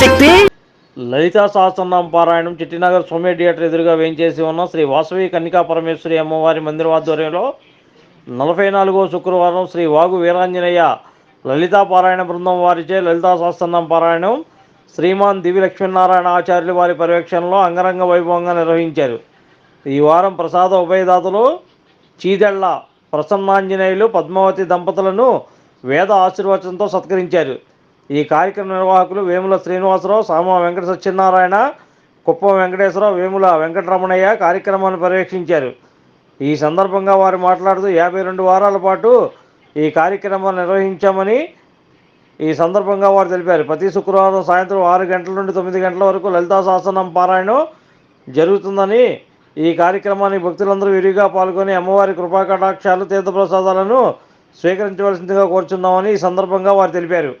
శక్తి? లలితా సహస్రనామ పారాయణం చిట్టినగర్ సోమే థియేటర్ ఎదురుగా వేయించేసి ఉన్న శ్రీ వాసవి కన్నికా పరమేశ్వరి అమ్మవారి మందిర ఆధ్వర్యంలో నలభై నాలుగో శుక్రవారం శ్రీ వాగు వీరాంజనేయ లలితా పారాయణ బృందం వారిచే లలితా సహస్రనామ పారాయణం శ్రీమాన్ దివి లక్ష్మీనారాయణ ఆచార్యులు వారి పర్యవేక్షణలో అంగరంగ వైభవంగా నిర్వహించారు. ఈ వారం ప్రసాద ఉభయదాతలు చీదెళ్ళ ప్రసన్నాంజనేయులు పద్మావతి దంపతులను వేద ఆశీర్వచనంతో సత్కరించారు. ఈ కార్యక్రమ నిర్వాహకులు వేముల శ్రీనివాసరావు సామ వెంకట సత్యనారాయణ కుప్పం వెంకటేశ్వరరావు వేముల వెంకటరమణయ్య కార్యక్రమాన్ని పర్యవేక్షించారు. ఈ సందర్భంగా వారు మాట్లాడుతూ యాభై రెండు వారాల పాటు ఈ కార్యక్రమాన్ని నిర్వహించామని ఈ సందర్భంగా వారు తెలిపారు. ప్రతి శుక్రవారం సాయంత్రం ఆరు గంటల నుండి తొమ్మిది గంటల వరకు లలితా శాసనం పారాయణం జరుగుతుందని ఈ కార్యక్రమానికి భక్తులందరూ విరిగా పాల్గొని అమ్మవారి కృపాకటాక్షాలు తీర్థప్రసాదాలను స్వీకరించవలసిందిగా కోరుచున్నామని ఈ సందర్భంగా వారు తెలిపారు.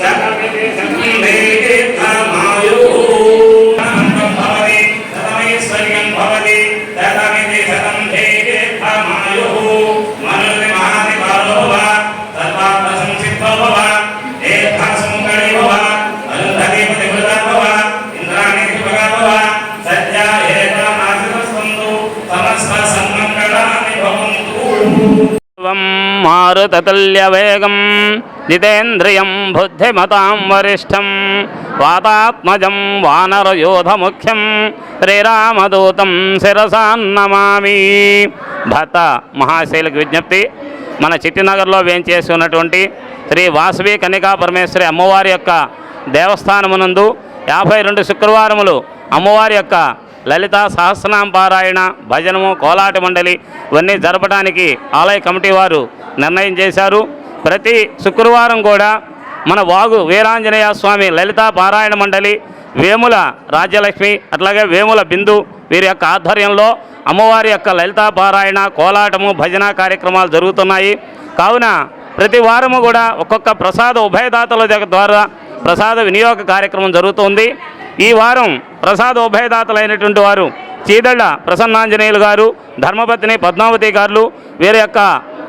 that మారుతతుల్యవేగం జితేంద్రియం బుద్ధిమతాం వరిష్టం వాతాత్మజం వానరయోధముఖ్యం శ్రీరామదూతం శిరసాన్నమామి భర్త మహాశైలకు విజ్ఞప్తి మన చిట్టినగర్లో వేంచేసి ఉన్నటువంటి శ్రీ వాసవి కనికా పరమేశ్వరి అమ్మవారి యొక్క దేవస్థానమునందు యాభై రెండు శుక్రవారములు అమ్మవారి యొక్క లలిత సహస్రనామ పారాయణ భజనము కోలాట మండలి ఇవన్నీ జరపడానికి ఆలయ కమిటీ వారు నిర్ణయం చేశారు. ప్రతి శుక్రవారం కూడా మన వాగు వీరాంజనేయ స్వామి లలిత పారాయణ మండలి వేముల రాజ్యలక్ష్మి అట్లాగే వేముల బిందు వీరి యొక్క ఆధ్వర్యంలో అమ్మవారి యొక్క లలితా పారాయణ కోలాటము భజన కార్యక్రమాలు జరుగుతున్నాయి. కావున ప్రతి వారము కూడా ఒక్కొక్క ప్రసాద ఉభయదాతల ద్వారా ప్రసాద వినియోగ కార్యక్రమం జరుగుతుంది. ఈ వారం ప్రసాద ఉభయదాతలైనటువంటి వారు చీదళ్ళ ప్రసన్నాంజనేయులు గారు ధర్మపత్ని పద్మావతి గారు వీరి యొక్క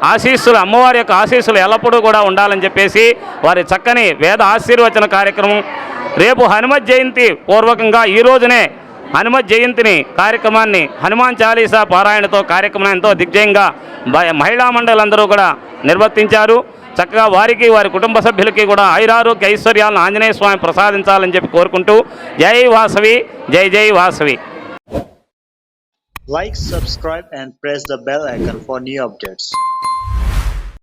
ఆశీస్సులు అమ్మవారి యొక్క ఆశీస్సులు ఎల్లప్పుడూ కూడా ఉండాలని చెప్పేసి వారి చక్కని వేద ఆశీర్వచన కార్యక్రమం రేపు హనుమత్ జయంతి పూర్వకంగా ఈ రోజునే హనుమత్ జయంతిని కార్యక్రమాన్ని హనుమాన్ చాలీసా పారాయణతో కార్యక్రమం ఎంతో దిగ్జయంగా మహిళా మండలందరూ కూడా నిర్వర్తించారు. చక్కగా వారికి వారి కుటుంబ సభ్యులకి కూడా ఐరారోగ్య ఐశ్వర్యాలను ఆంజనేయ స్వామి ప్రసాదించాలని చెప్పి కోరుకుంటూ జై వాసవి జై జై Vasavi. Like subscribe and press the bell icon for new updates